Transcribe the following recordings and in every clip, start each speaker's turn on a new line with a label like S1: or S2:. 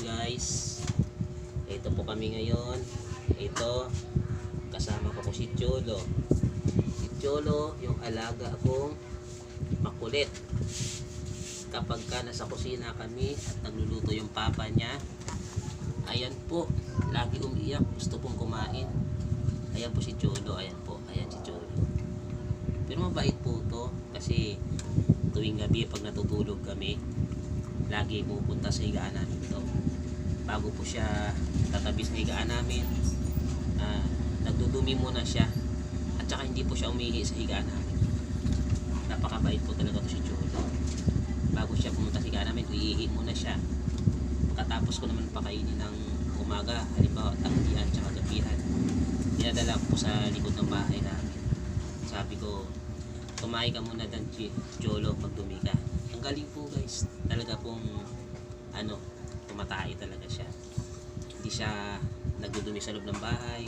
S1: guys. Ito po kami ngayon. Ito, kasama ko po si Cholo. Si Cholo, yung alaga akong makulit. Kapag ka nasa kusina kami at nagluluto yung papa niya, ayan po, lagi umiiyak, gusto pong kumain. Ayan po si Cholo, ayan po, ayan si Cholo. Pero mabait po to kasi tuwing gabi pag natutulog kami, lagi pupunta sa higaan namin to. Bago po siya tatabi sa higaan namin, ah, nagdudumi muna siya at saka hindi po siya umihi sa higaan namin. Napakabait po talaga to si Cholo. Bago siya pumunta sa higaan namin, iihi muna siya. Pagkatapos ko naman pakainin ng umaga, halimbawa tanghalian tsaka gabihan, dinadala ko sa likod ng bahay namin. Sabi ko, tumahi ka muna dan Cholo pag dumi ka. Ang galing po guys, talaga pong ano, tumatahi talaga siya. Hindi siya nagdudumi sa loob ng bahay,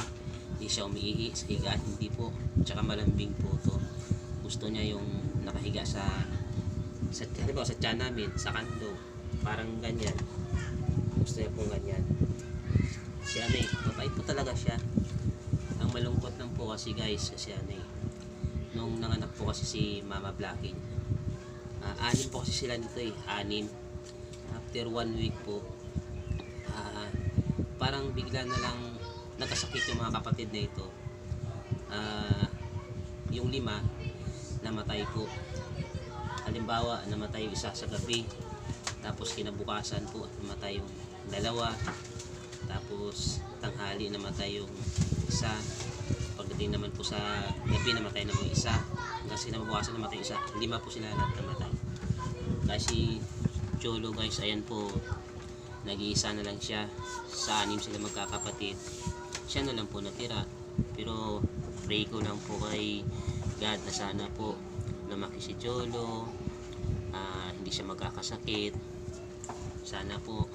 S1: hindi siya umiihi sa higaan, hindi po. Tsaka malambing po to. Gusto niya yung nakahiga sa sa halimbawa sa tiyan namin, sa kando, parang ganyan. Gusto niya pong ganyan. Si ano eh, po talaga siya. Ang malungkot lang po kasi guys, kasi ano eh, nung nanganak po kasi si Mama Blackie, ah, anim po kasi sila nito eh, anim. After one week po, ah, parang bigla na lang nagkasakit yung mga kapatid na ito. Ah, yung lima, namatay po. Halimbawa, namatay isa sa gabi, tapos kinabukasan po, namatay yung dalawa, tapos tanghali namatay yung isa, pagdating naman po sa gabi namatay naman yung isa kasi nababawasan namatay yung isa lima po sila lahat namatay kasi Cholo guys ayan po. Nag-iisa na lang siya. Sa anim sila magkakapatid. Siya na lang po natira. Pero pray ko lang po kay God na sana po lumaki si Cholo ah, hindi siya magkakasakit. Sana po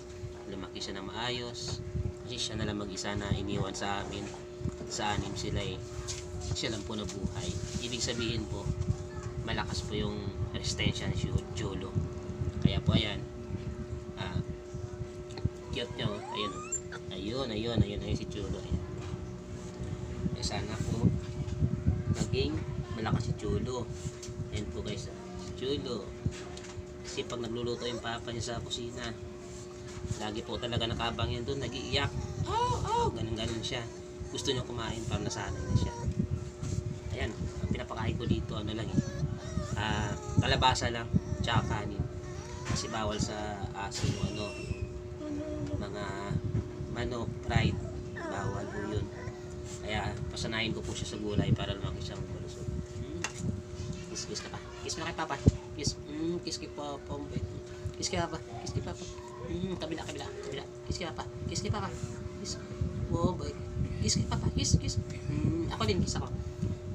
S1: lumaki siya na maayos. Kasi siya na lang mag-isa na iniwan sa amin. Sa anim sila eh. Siya lang po nabuhay. Ibig sabihin po malakas po yung resistensya ni Cholo kaya po ayan. Ah, cute niya oh ayun. Ayun ayun ayun ayun si Cholo ayun. eh sana po maging malakas si Cholo ayun po guys ah. si Cholo kasi pag nagluluto yung papa niya sa kusina lagi po talaga nakabang yan doon nagiiyak. Oh oh. Ganun ganun siya. Gusto niya kumain para nasanay na siya. Ayan ang pinapakain ko dito ano lang eh ah, kalabasa lang tsaka kanin. Kasi bawal sa aso ano mga manok fried bawal po yun. Kaya pasanayin ko po siya sa gulay para lumaki siyang malusog. Mm. kiss kiss ka pa. Kiss na kay papa. Kiss. Mm, kiss kay papa. Kiss kay papa. Kiss kay papa. Mm, kabila kabila kabila. Kiss kay papa. Kiss kay papa. Kiss. Oh boy. Kiss kay papa. Kiss kiss. Mm, ako din kiss ako.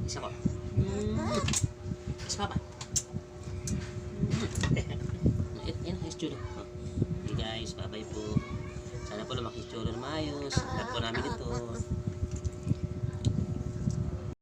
S1: Kiss ako. Mm, kiss papa okay guys bye bye po